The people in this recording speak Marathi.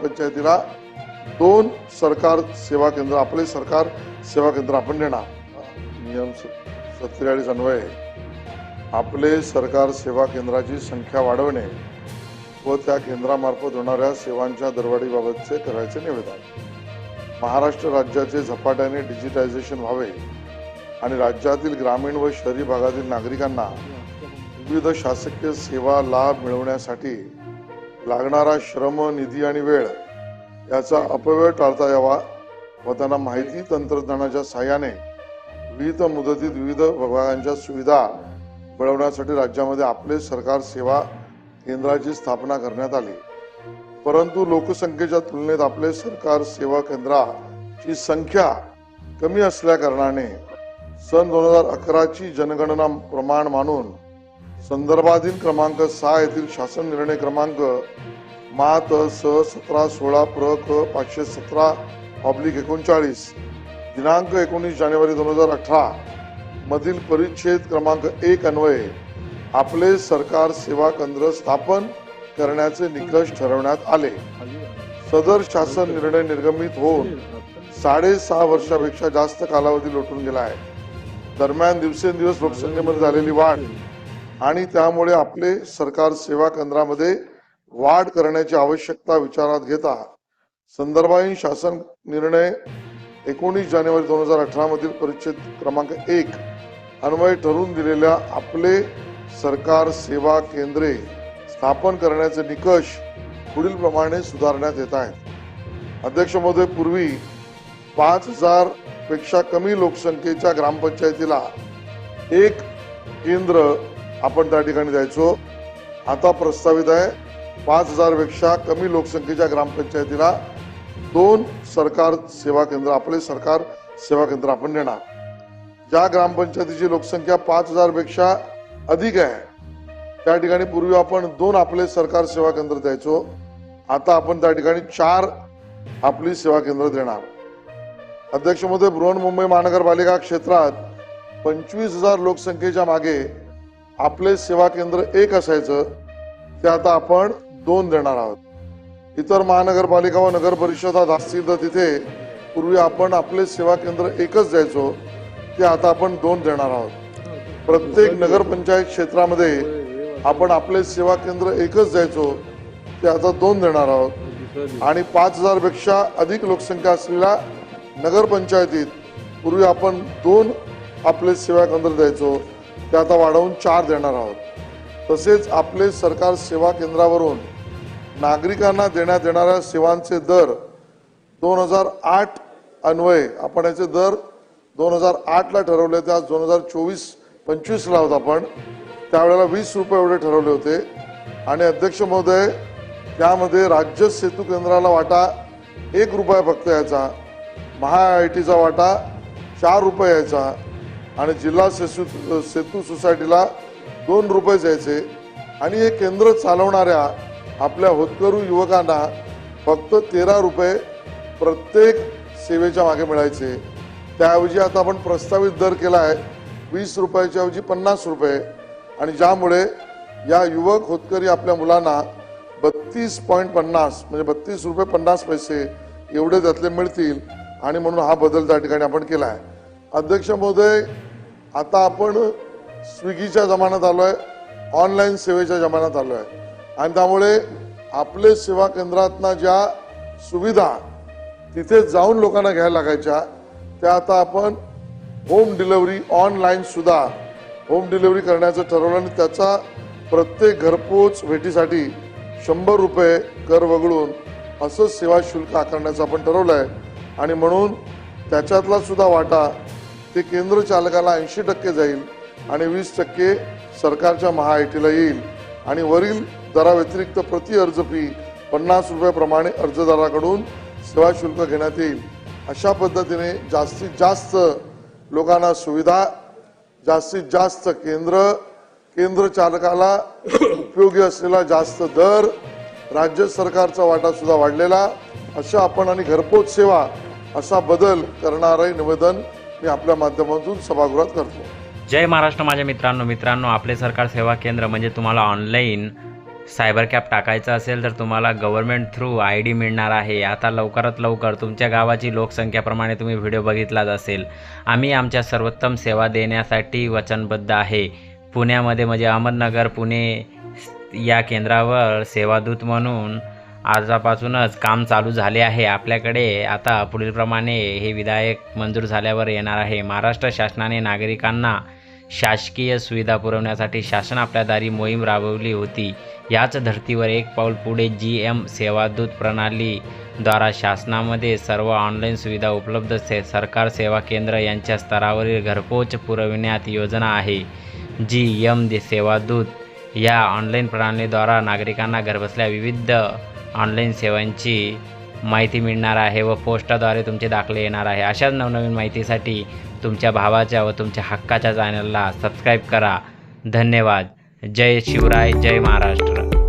ग्रामपंचायतीला दोन सरकार सेवा केंद्र आपले सरकार सेवा केंद्र आपण देणार. नियम सत्तेचाळीस अन्वये आपले सरकार सेवा केंद्राची संख्या वाढवणे व त्या केंद्रामार्फत होणाऱ्या सेवांच्या दरवाढीबाबतचे करायचे निवेदन. महाराष्ट्र राज्याचे झपाट्याने डिजिटायझेशन व्हावे आणि राज्यातील ग्रामीण व शहरी भागातील नागरिकांना विविध शासकीय सेवा लाभ मिळवण्यासाठी लागणारा श्रम निधी आणि वेळ याचा अपव्यय टाळता यावा व त्यांना माहिती तंत्रज्ञानाच्या साहाय्याने विविध मुदतीत विविध विभागांच्या सुविधा मिळवण्यासाठी राज्यामध्ये आपले सरकार सेवा केंद्राची स्थापना करण्यात आली. परंतु लोकसंख्येच्या तुलनेत आपले सरकार सेवा केंद्राची संख्या कमी असल्या कारणाने सन दोन हजार अकराची जनगणना प्रमाण मानून संदर्भाधीन क्रमांक सहा येथील शासन निर्णय क्रमांक मात स सतरा सोळा प्र क पाचशे सतरा ऑब्लिक एकोणचाळीस दिनांक एकोणीस जानेवारी दोन हजार अठरा मधील परिच्छेद क्रमांक एक अन्वये आपले सरकार सेवा केंद्र स्थापन करण्याचे निकष ठरवण्यात आले. सदर शासन निर्णय निर्गमित होऊन साडेसहा वर्षापेक्षा जास्त कालावधी लोटून गेला आहे. दरम्यान दिवसेंदिवस लोकसंख्येमध्ये झालेली वाढ आणि त्यामुळे आपले सरकार सेवा केंद्रामध्ये वाढ करण्याची आवश्यकता विचारात घेता संदर्भाहीन शासन निर्णय एकोणीस जानेवारी दोन हजार अठरा मधील परिच्छेद क्रमांक एक अन्वय ठरून दिलेल्या आपले सरकार सेवा केंद्रे स्थापन करण्याचे निकष पुढील प्रमाणे सुधारण्यात येत आहेत. अध्यक्ष महोदय पूर्वी पाच हजारपेक्षा कमी लोकसंख्येच्या ग्रामपंचायतीला एक केंद्र आपण त्या ठिकाणी द्यायचो आता प्रस्तावित आहे पाच हजारपेक्षा कमी लोकसंख्येच्या ग्रामपंचायतीला दोन सरकार सेवा केंद्र आपले सरकार सेवा केंद्र आपण देणार. ज्या ग्रामपंचायतीची लोकसंख्या पाच हजारपेक्षा अधिक आहे त्या ठिकाणी पूर्वी आपण दोन आपले सरकार सेवा केंद्र द्यायचो. आता आपण त्या ठिकाणी चार आपली सेवा केंद्र देणार. अध्यक्ष महोदय बृहन्मुंबई महानगरपालिका क्षेत्रात पंचवीस हजार लोकसंख्येच्या मागे आपले सेवा केंद्र एक असायचं ते आता आपण दोन देणार आहोत. इतर महानगरपालिका व नगर परिषदा असतील तर तिथे पूर्वी आपण आपले सेवा केंद्र एकच द्यायचो ते आता आपण दोन देणार आहोत. प्रत्येक नगरपंचायत क्षेत्रामध्ये आपण आपले सेवा केंद्र एकच द्यायचो ते आता दोन देणार आहोत. आणि पाच हजारपेक्षा अधिक लोकसंख्या असलेल्या नगरपंचायतीत पूर्वी आपण दोन आपले सेवा केंद्र द्यायचो ते आता वाढवून चार देणार आहोत. तसेच आपले सरकार सेवा केंद्रावरून नागरिकांना देण्यात येणाऱ्या सेवांचे दर दोन हजार आठ अन्वये आपण याचे दर दोन हजार आठला ठरवले त्या आज दोन हजार चोवीस पंचवीसला आहोत आपण. त्यावेळेला वीस रुपये एवढे ठरवले होते. आणि अध्यक्ष महोदय त्यामध्ये राज्य सेतू केंद्राला वाटा एक रुपया फक्त यायचा महा आय टीचा वाटा चार रुपये यायचा आणि जिल्हा सेतू सेतू सोसायटीला दोन रुपये जायचे. आणि हे केंद्र चालवणाऱ्या आपल्या होतकरू युवकांना फक्त तेरा रुपये प्रत्येक सेवेच्या मागे मिळायचे. त्याऐवजी आता आपण प्रस्तावित दर केला आहे वीस रुपयाच्या ऐवजी पन्नास रुपये. आणि ज्यामुळे या युवक होतकरी आपल्या मुलांना बत्तीस पॉईंट पन्नास म्हणजे बत्तीस रुपये पन्नास पैसे एवढे त्यातले मिळतील. आणि म्हणून हा बदल त्या ठिकाणी आपण केला आहे. अध्यक्ष महोदय आता आपण स्विगीच्या जमान्यात आलो आहे ऑनलाईन सेवेच्या जमान्यात आलो आहे आणि त्यामुळे आपले सेवा केंद्रातना ज्या सुविधा तिथे जाऊन लोकांना घ्यायला लागायच्या त्या आता आपण होम डिलिव्हरी ऑनलाईन सुद्धा होम डिलिव्हरी करण्याचं ठरवलं आणि त्याचा प्रत्येक घरपोच भेटीसाठी शंभर रुपये कर वगळून असं सेवा शुल्क आकारण्याचं आपण ठरवलं आहे आणि म्हणून त्याच्यातला सुद्धा वाटा ते केंद्र चालकाला ऐंशी टक्के जाईल आणि वीस टक्के सरकारच्या महा येईल. आणि वरील दराव्यतिरिक्त प्रति अर्ज फी पन्नास रुपयाप्रमाणे अर्जदाराकडून सेवा शुल्क घेण्यात येईल. अशा पद्धतीने जास्तीत जास्त लोकांना सुविधा जास्तीत जास्त केंद्र केंद्र चालकाला उपयोगी असलेला जास्त दर राज्य सरकारचा वाटा सुद्धा वाढलेला. अशा आपण आणि घरपोच सेवा असा बदल करणारे निवेदन मी आपल्या माध्यमातून सभागृहात करतो. जय महाराष्ट्र माझ्या मित्रांनो. मित्रांनो आपले सरकार सेवा केंद्र म्हणजे तुम्हाला ऑनलाईन सायबर कॅब टाकायचं असेल तर तुम्हाला गव्हर्मेंट थ्रू आय डी मिळणार आहे. आता लवकरात लवकर तुमच्या गावाची लोकसंख्येप्रमाणे तुम्ही व्हिडिओ बघितलाच असेल. आम्ही आमच्या सर्वोत्तम सेवा देण्यासाठी वचनबद्ध आहे. पुण्यामध्ये म्हणजे अहमदनगर पुणे या केंद्रावर सेवादूत म्हणून आजपासूनच काम चालू झाले आहे आपल्याकडे. आता पुढीलप्रमाणे हे विधायक मंजूर झाल्यावर येणार आहे. महाराष्ट्र शासनाने नागरिकांना शासकीय सुविधा पुरवण्यासाठी शासन आपल्या दारी मोहीम राबवली होती. याच धर्तीवर एक पाऊल पुढे जी एम सेवादूत प्रणालीद्वारा शासनामध्ये सर्व ऑनलाईन सुविधा उपलब्ध से सरकार सेवा केंद्र यांच्या स्तरावरील घरपोच पुरविण्यात योजना आहे. जी एम दे सेवादूत या ऑनलाईन प्रणालीद्वारा नागरिकांना घरबसल्या विविध ऑनलाईन सेवांची माहिती मिळणार आहे व पोस्टाद्वारे तुमचे दाखले येणार आहे. अशाच नवनवीन माहितीसाठी तुमच्या भावाच्या व तुमच्या हक्काच्या चॅनलला सबस्क्राईब करा. धन्यवाद. जय शिवराय जय महाराष्ट्र.